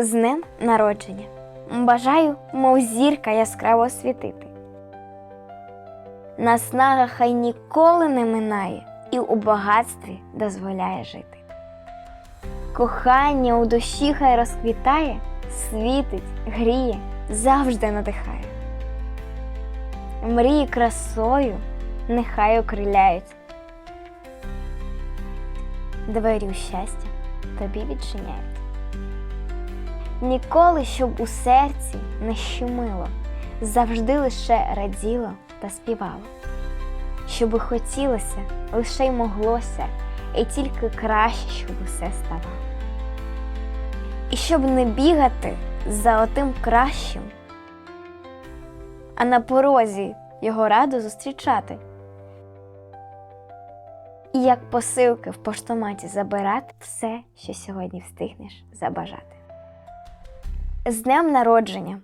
З днем народження. Бажаю, мов зірка яскраво світити. Наснага хай ніколи не минає і у багатстві дозволяє жити. Кохання у душі хай розквітає, світить, гріє, завжди надихає. Мрії красою нехай окриляють. Двері щастя тобі відчиняють. Ніколи, щоб у серці не щемило, завжди лише раділо та співало. Щоби хотілося, лише й моглося, і тільки краще, щоб усе ставало. І щоб не бігати за отим кращим, а на порозі його радо зустрічати. І як посилки в поштоматі забирати все, що сьогодні встигнеш забажати. З днем народження!